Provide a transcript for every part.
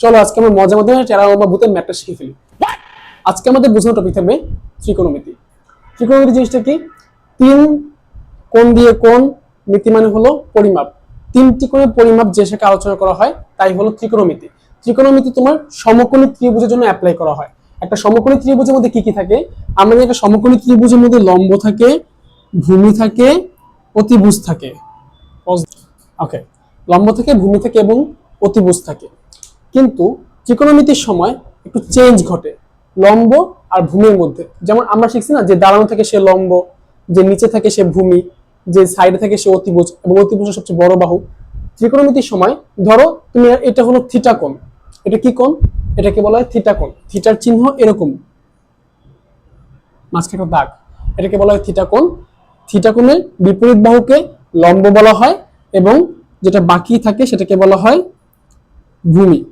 চলো আজকে আমরা মজার মধ্যে টেরা লম্বা ভূতের ম্যাটটা শিখে ফেলি। আজকে আমাদের বোঝানো টপিক থাকবে ত্রিকোণমিতি। ত্রিকোণমিতি জিনিসটা কি? তিন কোণ দিয়ে কোণ মিতি মানে হলো পরিমাপ। তিনটি কোণের পরিমাপ যে শাখা আলোচনা করা হয় তাই হলো ত্রিকোণমিতি। ত্রিকোণমিতি তোমার সমকোণী ত্রিভুজের জন্য অ্যাপ্লাই করা হয়। একটা সমকোণী ত্রিভুজের মধ্যে কি কি থাকে? আমাদের একটা সমকোণী ত্রিভুজের মধ্যে লম্ব থাকে ভূমি থাকে অতিভুজ থাকে। ওকে লম্ব থেকে ভূমি থেকে এবং অতিভুজ থাকে। কিন্তু ত্রিকোণমিতির সময় একটু চেঞ্জ ঘটে, লম্ব আর ভূমির মধ্যে। যেমন আমরা শিখছি না যে দাঁড়ানো থেকে সে লম্ব, যে নিচে থাকে সে ভূমি, যে সাইডে থাকে সে অতিভুজ এবং অতিভুজের সবচেয়ে বড় বাহু। ত্রিকোণমিতির সময়, ধরো তুমি এটা হলো থিটা কোণ। এটা কি কোণ? এটাকে বলা হয় থিটা কোণ। থিটার চিহ্ন এরকম। মাঝখানে দাগ। এটাকে বলা হয় থিটা কোণ। থিটা কোণের বিপরীত বাহুকে লম্ব বলা হয় এবং যেটা বাকি থাকে সেটাকে বলা হয় ভূমি।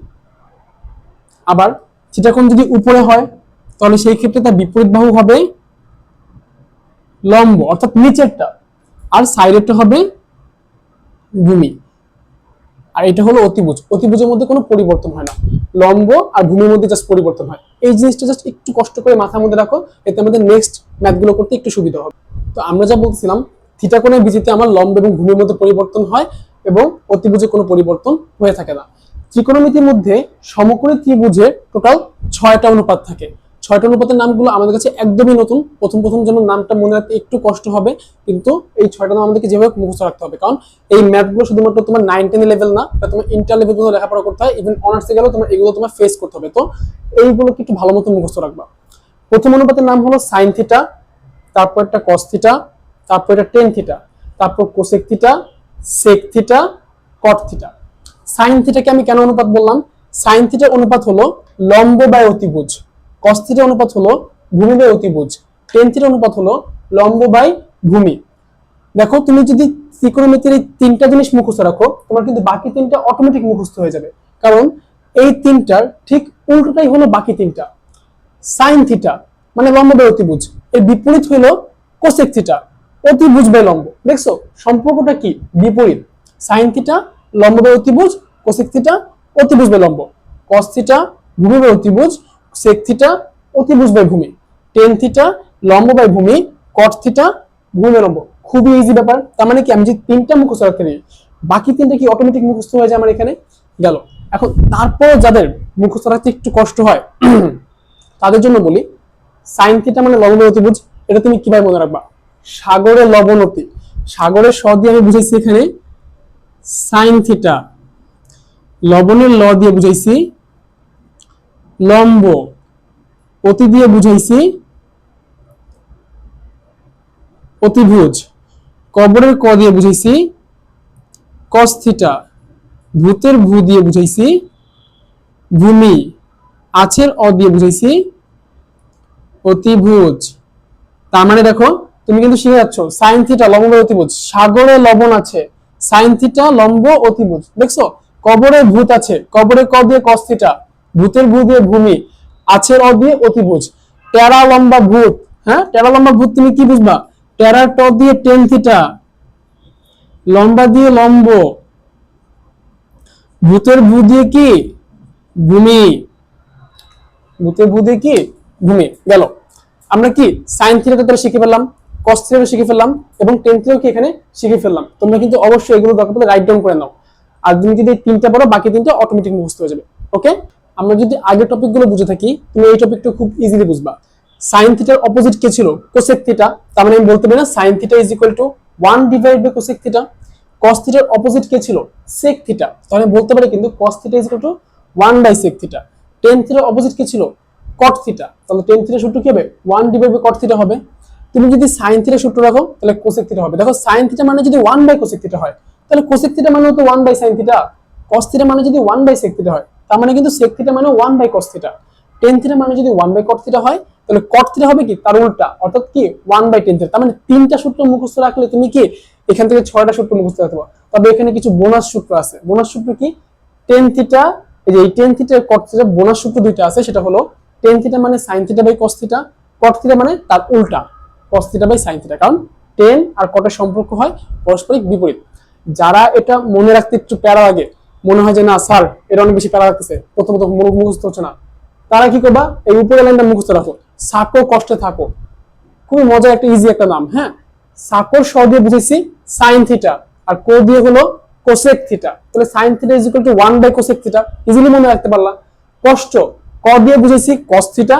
আবার থিটা কোণ যদি উপরে হয়, তাহলে সেই ক্ষেত্রে তার বিপরীত বাহু হবে লম্ব, অর্থাৎ নিচেরটা। আর সাইডেরটা হবে ভূমি। আর এটা হলো অতিভুজ। অতিভুজের মধ্যে কোনো পরিবর্তন হয় না। লম্ব আর ভূমির মধ্যে জাস্ট পরিবর্তন হয়। এই জিনিসটা জাস্ট একটু কষ্ট করে মাথার মধ্যে রাখো, এতে আমাদের নেক্সট ম্যাথগুলো করতে একটু সুবিধা হবে। তো আমরা যা বলছিলাম থিটা কোণের বিজিতে আমার লম্ব এবং ভূমির মধ্যে পরিবর্তন হয় এবং অতিভুজে কোনো পরিবর্তন হয়ে থাকে না। ত্রিকোণমিতির মধ্যে সমকোণী ত্রিভুজের টোটাল ছয়টা অনুপাত থাকে। ছয়টা অনুপাতের নামগুলো আমাদের কাছে একদমই নতুন। প্রথম প্রথম জন্য নামটা মনে রাখতে একটু কষ্ট হবে, কিন্তু এই ছয়টা নাম আমাদেরকে যেভাবে মুখস্থ রাখতে হবে। কারণ এই ম্যাথগুলো শুধুমাত্র তোমার নাইন টেন লেভেল না, এটা তোমার ইন্টার লেভেল পর্যন্ত লেখাপড়া করতে হয়। ইভেন অনার্সে গেলেও তোমার এগুলো তোমার ফেস করতে হবে। তো এইগুলোকে একটু ভালো মতো মুখস্থ রাখবা। প্রথম অনুপাতের নাম হলো সাইন থিটা তারপর একটা কস থিটা তারপর এটা টেন থিটা তারপর cosec theta sec theta cot theta sine থিটাকে আমি কেন অনুপাত বললাম? সাইন থিটার অনুপাত হলো লম্ব বাই অতিভুজ। কস থিটার অনুপাত হলো ভূমি বাই অতিভুজ। টেন থিটার অনুপাত হলো লম্ব বাই ভূমি। দেখো, তুমি যদি ত্রিকোণমিতির এই তিনটা জিনিস মুখস্থ রাখো, তোমার কিন্তু বাকি তিনটা অটোমেটিক মুখস্থ হয়ে যাবে। কারণ এই তিনটার ঠিক উল্টোটাই হলো বাকি তিনটা। সাইন থিটা মানে লম্ব বাই অতিভুজ। এর বিপরীত হলো কোসেক থিটা অতিভুজ বাই লম্ব। দেখছ, সম্পর্কটা কি? বিপরীত। সাইন থিটা লম্ব বাই অতিভুজ কোসেক থিটা অতিভুজ বাই লম্ব। কস থিটা ভূমি বাই অতিভুজ সেক থিটা অতিভুজ বাই ভূমি। টেন থিটা লম্ব বাই ভূমি কট থিটা ভূমি লম্ব। খুবই ইজি ব্যাপার। তার মানে কি আমি যে তিনটা মুখস্থ রাখতে নেই বাকি তিনটা কি অটোমেটিক মুখস্থ হয়ে যায় আমার এখানে? গেল। এখন তারপরে যাদের মুখস্থ রাখতে একটু কষ্ট হয়, তাদের জন্য বলি সাইন থিটা মানে লবণ অতিভুজ এটা তুমি কীভাবে মনে রাখবা? সাগরে লবণতি সাগরের স দিয়ে আমি বুঝেছি এখানে সাইন থিটা লবণের ল দিয়ে বুঝাইছি, লম্ব অতি দিয়ে বুঝাইছি, অতিভুজ, কবরের ক দিয়ে বুঝাইছি কস থিটা ভূতের ভূ দিয়ে বুঝাইছি, ভূমি, আছের অ দিয়ে বুঝাইছি, অতিভুজ। তার মানে দেখো, তুমি কিন্তু শিখে যাচ্ছ সাইন থিটা লম্ব অতিভুজ, সাগরে লবণ আছে। সাইন থিটা, লম্ব অতিভুজ দেখছ? কবরে ভূত আছে। কবরে ক দিয়ে কস থিটা, ভূতের ভূ দিয়ে ভূমি, আছের অ দিয়ে অতিভুজ। টেরা লম্বা ভূত হ্যাঁ? টেরা লম্বা ভূত তুমি কি বুঝবা? টেরা ট দিয়ে টেন থিটা, লম্বা দিয়ে লম্ব। ভূতের ভূ দিয়ে কি? ভূমি। ভূতের ভূ দিয়ে কি? ভূমি। গেল। আমরা কি? সাইন থিটাটা শিখে ফেললাম। কস থিটাটা শিখে ফেললাম এবং টেন থিটাও কি এখানে শিখে ফেললাম। তোমরা কিন্তু অবশ্যই এগুলো দরকার পড়লে রাইট ডাউন করে নাও। আর তুমি যদি তিনটা পড়ো, বাকি তিনটা অটোমেটিক মুখস্থ হয়ে যাবে। ওকে আমরা যদি আগের টপিকগুলো বুঝে থাকি, তুমি এই টপিকটা খুব ইজিলি বুঝবা। সাইন থিটার অপোজিট কে ছিল? কোসেক থিটা তার মানে আমি বলতে পারি না sine theta is equal to one divide by cosec theta cos থিটার অপোজিট কে ছিল? সেক থিটা তাহলে বলতে পারি কিন্তু cos theta is equal to one by sec theta tan থিটার অপোজিট কে ছিল? কট থিটা তাহলে টেন থিটা সূত্র কি হবে? One divide by cot theta হবে। তুমি যদি সাইন থিটা সূত্র রাখো তাহলে কোসেক থিটা হবে। দেখো সাইন থিটা মানে যদি ওয়ান বাই কোসেক থিটা হয়, তাহলে কোসেক থিটা মানে তো one by sine theta cos theta মানে যদি ওয়ান বাই সেক থিটা হয়, তার মানে কিন্তু সেক থিটা মানে one by cos theta tan theta মানে যদি ওয়ান বাই কট থিটা হয়, তাহলে কট থিটা হবে কি? তার উল্টা। অর্থাৎ কি? ওয়ান বাই টেন থিটা তার মানে তিনটা সূত্র মুখস্থ রাখলে তুমি কি? এখান থেকে ছয়টা সূত্র মুখস্থ রাখতে পারো। তবে এখানে কিছু বোনাস সূত্র আছে। বোনাস সূত্র কি? টেন থিটা এই যে এই tan theta cot theta bonus সূত্র দুইটা আছে। সেটা হলো টেন থিটা মানে sine theta by cos theta cot theta মানে তার উল্টা। Cos theta by sine theta কারণ টেন আর কটের সম্পর্ক হয় পারস্পরিক বিপরীত। যারা এটা মনে রাখতে একটু প্যারা লাগে, মনে হয় যে না, স্যার, এটা অনেক বেশি প্যারা লাগতেছে, প্রথমত মুখস্থ হচ্ছে না। তারা কি করবা? এই উপরের লাইনটা মুখস্থ রাখো। সাকো কষ্টে থাকো। খুবই মজার একটা ইজি একটা নাম হ্যাঁ? সাকোর স দিয়ে বুঝেছি সাইন থিটা আর কো দিয়ে হলো কোসেক থিটা তাহলে sine theta is equal to one by cosec theta easily মনে রাখতে পারলাম কষ্ট ক দিয়ে বুঝেছি কস থিটা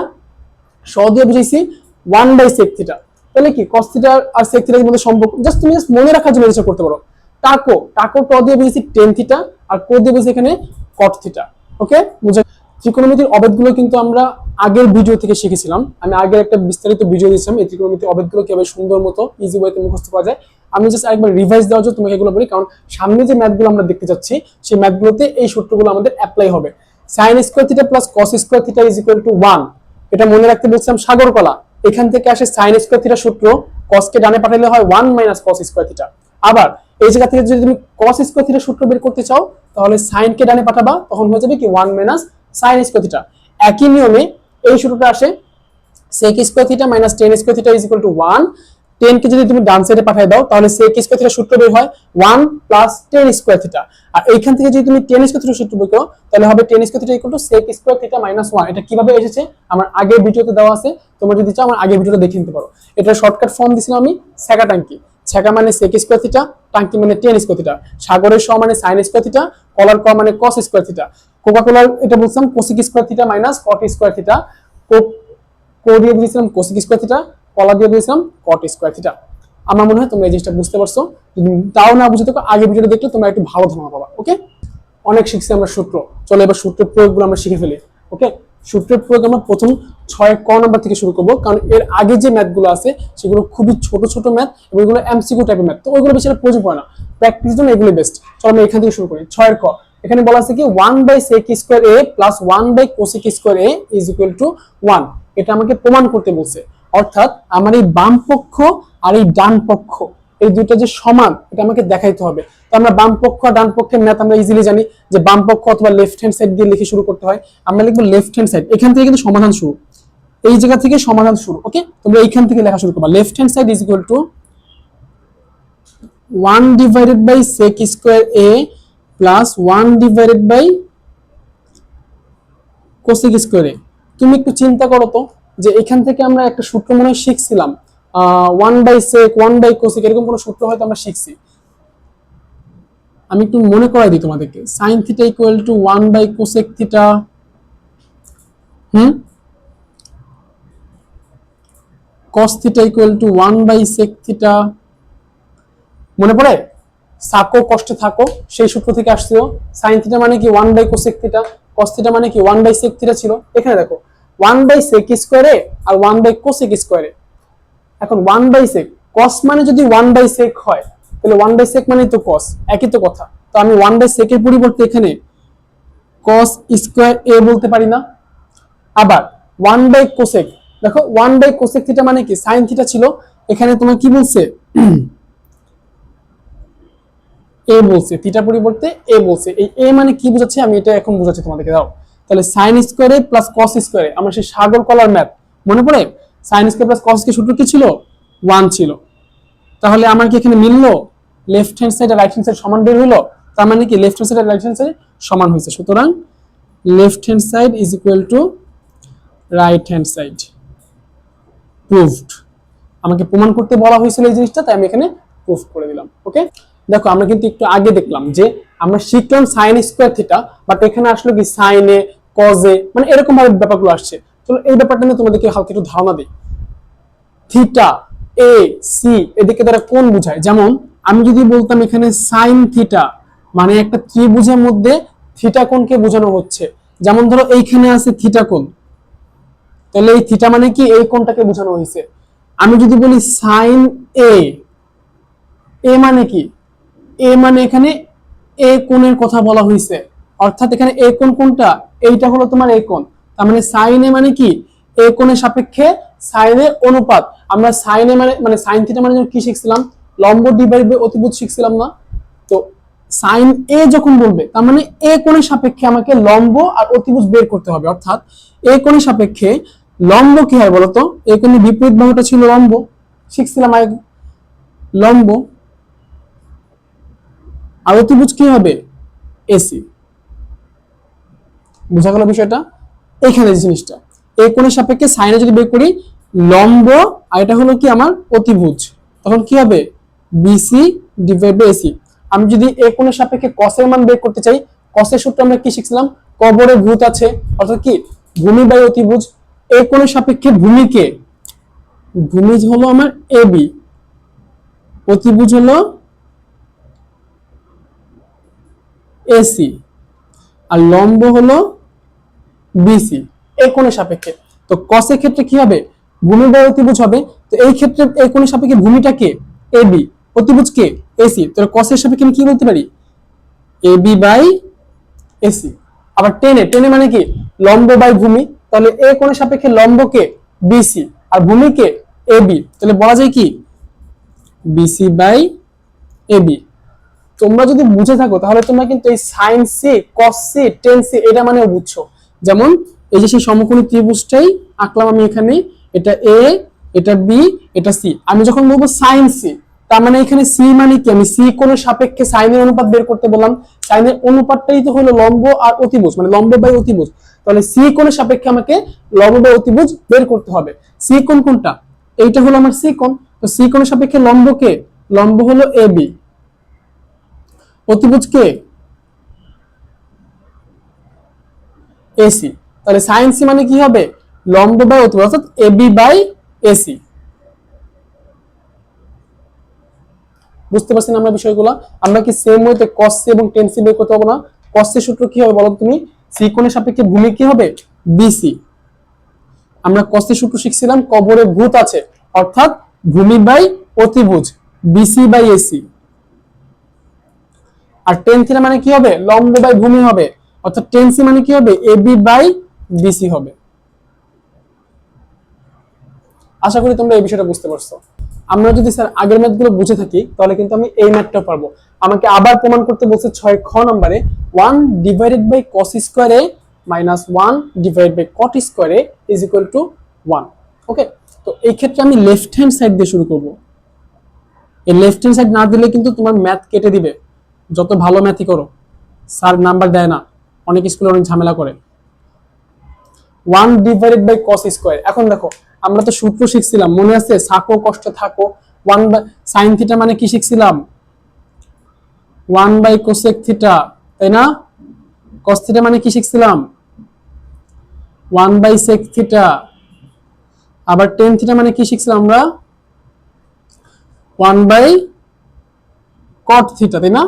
স দিয়ে বুঝেছি ওয়ান বাই সেক থিটা তাহলে কি? কস থিটা আর সেক থিটার মধ্যে সম্পর্ক? জাস্ট তুমি জাস্ট মনে রাখার জন্য এটা করতে পারো। টাকো টাকো ট দিয়ে বুঝেছি টেন থিটা আর কো দিয়ে বুঝেছি এখানে কট থিটা ওকে বুঝে ত্রিকোণমিতির অবেদগুলো কিন্তু আমরা আগের ভিডিও থেকে শিখেছিলাম। আমি আগের একটা বিস্তারিত ভিডিও দিয়েছিলাম, এই ত্রিকোণমিতির অবেদগুলো কীভাবে সুন্দর মতো ইজি ওয়েতে মুখস্থ করা যায়। আমি জাস্ট একবার রিভাইজ দেওয়ার জন্য তোমাকে এগুলো বলি, কারণ সামনে যে ম্যাথগুলো আমরা দেখতে যাচ্ছি, সেই ম্যাথগুলোতে এই সূত্রগুলো আমাদের অ্যাপ্লাই হবে। Sine square theta plus cos square theta is equal to one এটা মনে রাখতে বলছিলাম সাগর কলা এখান থেকে আসে সাইন স্কোয়ার থিটা সূত্র কসকে ডানে পাঠালে হয় one minus cos square theta আবার এই জায়গা থেকে যদি তুমি কস স্কোয়ার থিটা সূত্র বের করতে চাও, তাহলে সাইনকে ডানে পাঠাবা, তখন হয়ে যাবে কি one minus sine square theta একই নিয়মে এই সূত্রটা আসে sec square theta minus tan square theta is equal to one tan কে যদি তুমি ডান সাইডে পাঠিয়ে দাও, তাহলে sec স্কোয়ার থিটা সূত্র বের হয় one plus tan square theta আর এইখান থেকে যদি তুমি টেন স্কোয়ার থিটা সূত্র বের করো, তাহলে হবে tan square theta equal to square theta minus one এটা কীভাবে এসেছে? আমার আগের ভিডিওতে দেওয়া আছে। তোমরা যদি চাও, আমার আগের ভিডিওটা দেখে নিতে পারো। এটা শর্টকাট ফর্ম দিছিলাম আমি ছ্যাকা টাঙ্কি। ছ্যাকা মানে sec স্কোয়ার থিটা টাঙ্কি মানে টেন স্কোয়ার থিটা সাগরের স মানে সাইন স্কোয়ার থিটা কলার ক মানে কস স্কোয়ার থিটা কোকা কোলার এটা বলছিলাম cosec square theta minus cot square theta co দিয়ে বুঝেছিলাম কোসিক স্কোয়ার থিটা কলা দিয়ে বুঝেছিলাম কট স্কোয়ার থিটা আমার মনে হয় তোমরা এই জিনিসটা বুঝতে পারছ। যদি তাও না বুঝে থাকো, আগে ভিডিওটা দেখলে তোমরা একটু ভালো ধারণা পাবা ওকে অনেক শিখছি আমরা সূত্র। চলো এবার সূত্রের প্রয়োগগুলো আমরা শিখে ফেলি ওকে সূত্রের প্রয়োগ আমরা প্রথম ছয় ক নাম্বার থেকে শুরু করব, কারণ এর আগে যে ম্যাথগুলো আছে, সেগুলো খুবই ছোট ছোট ম্যাথ এবং এগুলো এমসিকিউ টাইপের ম্যাথ তো ওইগুলো বেশি প্রয়োজন পড়ে না। প্র্যাকটিস জন্য এগুলো বেস্ট চলো আমরা এখান থেকে শুরু করি। ছয়ের ক। এখানে বলা আছে কি one by sec square A plus one by cosec square A is equal to one এটা আমাকে প্রমাণ করতে বলছে। অর্থাৎ আমার এই বাম পক্ষ আর এই ডান পক্ষ, এই দুটো যে সমান, এটা আমাকে দেখাইতে হবে। তো আমরা বাম পক্ষ আর ডান পক্ষের ম্যাথ আমরা ইজিলি জানি যে বাম পক্ষ অথবা লেফট হ্যান্ড সাইড দিয়ে লিখে শুরু করতে হয়। আমরা লিখব লেফট হ্যান্ড সাইড এখান থেকে কিন্তু সমাধান শুরু। এই জায়গা থেকে সমাধান শুরু ওকে তোমরা এইখান থেকে লেখা শুরু করবা। Left hand side is equal to one divided by sec square A plus one divided by cosec square A তুমি একটু চিন্তা করো তো। যে এখান থেকে আমরা একটা সূত্র মনে হয় শিখছিলাম one by sec one by cosec এরকম কোনো সূত্র হয়তো আমরা শিখছি। আমি একটু মনে করাই দিই তোমাদেরকে। Sine theta equal to one by cosec theta hmm? Cos theta equal to one by sec theta মনে পড়ে? সাকো, কষ্টে থাকো, সেই সূত্র থেকে আসছিল। সাইন থিটা মানে কি? One by cosec theta cos theta মানে কি? ওয়ান বাই সেক থিটা ছিল। এখানে দেখো ওয়ান বাই সেক স্কোয়ারে আর ওয়ান বাই কোসেক স্কোয়ারে। এখন ওয়ান বাই সেক কস মানে যদি ওয়ান বাই সেক হয়, তাহলে ওয়ান বাই সেক মানে তো কস একই তো কথা। তো আমি ওয়ান বাই সেকের পরিবর্তে এখানে কস স্কোয়ার এ বলতে পারি না। আবার ওয়ান বাই কোসেক দেখো ওয়ান বাই কোসেক থিটা মানে কি? সাইন থিটা ছিল। এখানে তোমার কি বলছে? এ বলছে থিটা পরিবর্তে এ বলছে। এই এ মানে কি বোঝাচ্ছে? আমি এটা এখন বোঝাচ্ছি তোমাদেরকে, দাও। তাহলে সাইন স্কোয়ারে প্লাস কস স্কোয়ারে আমার সেই সাগর কলার ম্যাথ মনে পড়ে? সাইন স্কোয়ার প্লাস কস কি সূত্র কি ছিল? ওয়ান ছিল। তাহলে আমার কি এখানে মিললো? লেফট হ্যান্ড সাইড আর রাইট হ্যান্ড সাইড সমান বের হলো তার মানে কি লেফট হ্যান্ড সাইড আর রাইট হ্যান্ড সাইড সমান হয়েছে সুতরাং left hand side is equal to right hand side proved আমাকে প্রমাণ করতে বলা হয়েছিল এই জিনিসটা, তাই আমি এখানে প্রুফ করে দিলাম। ওকে দেখো, আমরা কিন্তু একটু আগে দেখলাম যে আমরা শিখলাম সাইন স্কোয়ার থিটা বাট এখানে আসলো কি সাইনে কজে মানে এরকম ভাবে ব্যাপারগুলো আসছে। চলো এই ব্যাপারটা নিয়ে তোমাদেরকে হালকা একটু ধারণা দিই। থিটা এ সি এদিকে দ্বারা কোন বোঝায়? যেমন, আমি যদি বলতাম এখানে সাইন থিটা মানে একটা ত্রিভুজের মধ্যে থিটা কোণকে বোঝানো হচ্ছে। যেমন ধরো এইখানে আছে থিটা কোণ। তাহলে এই থিটা মানে কি? এই কোণটাকে বোঝানো হয়েছে। আমি যদি বলি সাইন এ এ মানে কি? এ মানে এখানে এ কোণের কথা বলা হয়েছে। অর্থাৎ এখানে এ কোণ কোনটা এইটা হলো তোমার এ তার মানে সাইন এ মানে কি? এ সাপেক্ষে সাইনের অনুপাত। আমরা সাইনে মানে মানে সাইন থিটা মানে কি শিখছিলাম? লম্ব ডিভাইড বাই অতিভুজ শিখছিলাম না। তো সাইন এ যখন বলবে, তার মানে এ কোণের সাপেক্ষে আমাকে লম্ব আর অতিভুজ বের করতে হবে। অর্থাৎ এ কোণের সাপেক্ষে লম্ব কি হয় বলতো? এ কোণের বিপরীত বাহুটা ছিল লম্ব। শিখছিলাম আগে। লম্ব। আর অতিভুজ কি হবে? এসি বোঝা গেল বিষয়টা? এখানে যে জিনিসটা। এই কোণের সাপেক্ষে সাইনে যদি বের করি, লম্ব, আর এটা হলো কি আমার অতিভুজ। তখন কি হবে? বিসি ডিভাইড বাই এসি আমি যদি এই কোণের সাপেক্ষে কসের মান বের করতে চাই কসের সূত্র আমরা কি শিখছিলাম? কবরে ভূত আছে, অর্থাৎ কি? ভূমি বাই অতিভুজ। এই কোণের সাপেক্ষে ভূমিকে ভূমিজ হলো আমার এ বি অতিভুজ হলো এসি আর লম্ব হলো বিসি এই কোণের সাপেক্ষে। তো কসের ক্ষেত্রে কি হবে? ভূমি বাই অতিভুজ হবে। তো এই ক্ষেত্রে এই কোণের সাপেক্ষে ভূমিটা কে? এ বি অতিভুজ কে? এসি তাহলে কসের সাপেক্ষে আমি কি বলতে পারি? এ বি বাই এসি আবার টেনে টেনে মানে কি? লম্ব বাই ভূমি। তাহলে এ কোণের সাপেক্ষে লম্বকে বিসি আর ভূমিকে এ বি তাহলে বলা যায় কি? বিসি বাই এ বি তোমরা যদি বুঝে থাকো, তাহলে তোমরা কিন্তু এই sine C cos C tan C এটা মানে বুঝছ। যেমন, এই যে সেই সমকোণী ত্রিভুজটাই আঁকলাম আমি এখানে, এটা এ এটা বি এটা সি আমি যখন বলব সাইন সি তার মানে এখানে সি মানে কি? আমি সি কোণের সাপেক্ষে সাইনের অনুপাত বের করতে বললাম। সাইনের অনুপাতটাই তো হলো লম্ব আর অতিভুজ মানে লম্ব বাই অতিভুজ। তাহলে সি কোণের সাপেক্ষে আমাকে লম্ব বাই অতিভুজ বের করতে হবে। সি কোন কোনটা এইটা হলো আমার সি কোণ। তো সি কোণের সাপেক্ষে লম্ব কে? লম্ব হলো এ বি অতিভুজ কে? এসি তাহলে সাইন সি মানে কি হবে? লম্ব বাই অতিভুজ অর্থাৎ এবি বাই এসি বুঝতে আমরা বিষয়গুলো? আমরা কি সেম ওয়েতে এবং বের করতে পারব না? সূত্র কি হবে বলো তুমি? সাপেক্ষে ভূমি কি হবে? বিসি আমরা কস সূত্র শিখছিলাম, কবরে ভূত আছে, অর্থাৎ ভূমি বাই অতিভুজ বিসি বাই এসি আর টেন মানে কি হবে? লম্ব বাই ভূমি হবে। অর্থাৎ টেন সি মানে কি হবে? এবি বাই বিসি হবে। আশা করি তোমরা এই বিষয়টা বুঝতে পারছ। আমরা যদি স্যার আগের ম্যাথগুলো বুঝে থাকি, তাহলে কিন্তু আমি এই ম্যাথটা পারব। আমাকে আবার প্রমাণ করতে বলছে ছয় খ নম্বরে one divided by cos square A minus one divide by cot square A is equal to one okay তো এই ক্ষেত্রে আমি লেফট হ্যান্ড সাইড দিয়ে শুরু করব। এই লেফট হ্যান্ড সাইড না দিলে কিন্তু তোমার ম্যাথ কেটে দিবে। যত ভালো ম্যাথই করো স্যার নাম্বার দেয় না। অনেক স্কুলে অনেক ঝামেলা করে। One divided by cos square এখন দেখো, আমরা তো সূত্র শিখছিলাম, মনে আছে? সাকো কষ্ট থাকো। ওয়ান বাই সাইন থিটা মানে কি শিখছিলাম? ওয়ান বাই কোসেক থিটা তাই না? কস থিটা মানে কি শিখছিলাম? ওয়ান বাই সেক থিটা আবার টেন থিটা মানে কি শিখছিলাম আমরা? ওয়ান বাই কট থিটা তাই না?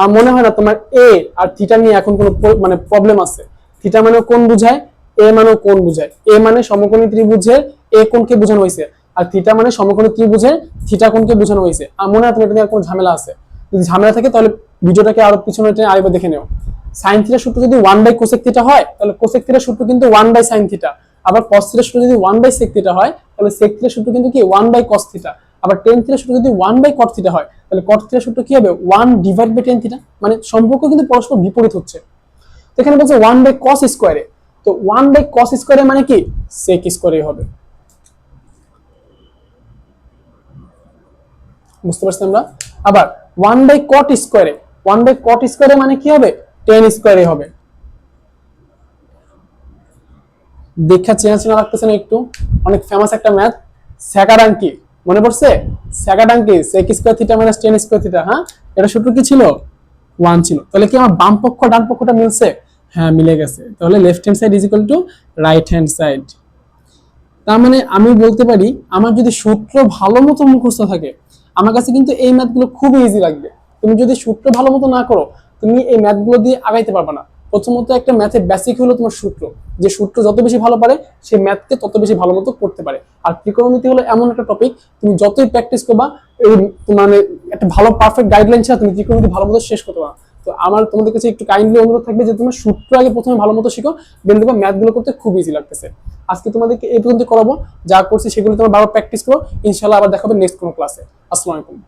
আর মনে হয় না তোমার এ আর থিটা নিয়ে এখন কোনো মানে প্রবলেম আছে। থিটা মানে কোন বুঝায়? এ মানে কোন বুঝায়? এ মানে সমকোণী ত্রিভুজের এ কোণকে বোঝানো হয়েছে? আর থিটা মানে সমকোণী ত্রিভুজের থিটা কোণকে বোঝানো হয়েছে? আর মনে হয় তোমার এটা নিয়ে কোনো ঝামেলা আছে। যদি ঝামেলা থাকে তাহলে ভিডিওটাকে আরও পিছনে টেনে আরেকবার দেখে নেও। সাইন থিটার সূত্র যদি ওয়ান বাই কোসেক থিটা হয়, তাহলে কোসেক থিটার সূত্র কিন্তু ওয়ান বাই সাইন থিটা আবার কস থিটার সূত্র যদি ওয়ান বাই সেক থিটা হয়, তাহলে সেক থিটার সূত্র কিন্তু কি? ওয়ান বাই কস থিটা আবার টেন থিটার সূত্র যদি ওয়ান বাই কট থিটা হয়, তাহলে কট থিটার সূত্র কি হবে? One divide by tan theta মানে সম্পর্ক কিন্তু পরস্পর বিপরীত হচ্ছে। তো এখানে বলছে ওয়ান বাই কস স্কোয়ারে তো ওয়ান বাই কস স্কোয়ারে মানে কি? সেক স্কোয়ারে হবে। বুঝতে পারছি আমরা? আবার ওয়ান বাই কট স্কোয়ারে ওয়ান বাই কট স্কোয়ারে মানে কি হবে? টেন স্কোয়ারে হবে। দেখা চেনা চেনা লাগতেছে না একটু? অনেক ফেমাস একটা ম্যাথ স্যাকাডাঙ্কি মনে পড়ছে? স্যাকাডাঙ্কি sec square theta minus tan square theta হ্যাঁ? এটা সূত্র কি ছিল? ওয়ান ছিল। তাহলে কি আমার বাম পক্ষ, ডান পক্ষটা মিলছে? হ্যাঁ মিলে গেছে। তাহলে left hand side is equal to right hand side তার মানে আমি বলতে পারি, আমার যদি সূত্র ভালো মতো মুখস্থ থাকে, আমার কাছে কিন্তু এই ম্যাথগুলো খুবই ইজি লাগবে। তুমি যদি সূত্র ভালো মতো না করো, তুমি এই ম্যাথগুলো দিয়ে আগাইতে পারবে না। প্রথমত একটা ম্যাথের বেসিক হলো তোমার সূত্র। যে সূত্র যত বেশি ভালো পারে, সে ম্যাথকে তত বেশি ভালো মতো করতে পারে। আর ত্রিকোণমিতি হলো এমন একটা টপিক তুমি যতই প্র্যাকটিস করবা, এই মানে একটা ভালো পারফেক্ট গাইডলাইন ছাড়া তুমি ত্রিকোণমিতি ভালো মতো শেষ করতে পারো তো আমার তোমাদের কাছে একটু কাইন্ডলি অনুরোধ থাকবে যে তোমার সূত্র আগে প্রথমে ভালো মতো শিখো দেন দেখবা ম্যাথগুলো করতে খুব ইজি লাগতেছে। আজকে তোমাদেরকে এই পর্যন্ত করাবো, যা করছি সেগুলো তোমার বারবার প্র্যাকটিস করো ইনশাল্লাহ আবার দেখাবে নেক্সট কোনো ক্লাসে আসসালামু আলাইকুম।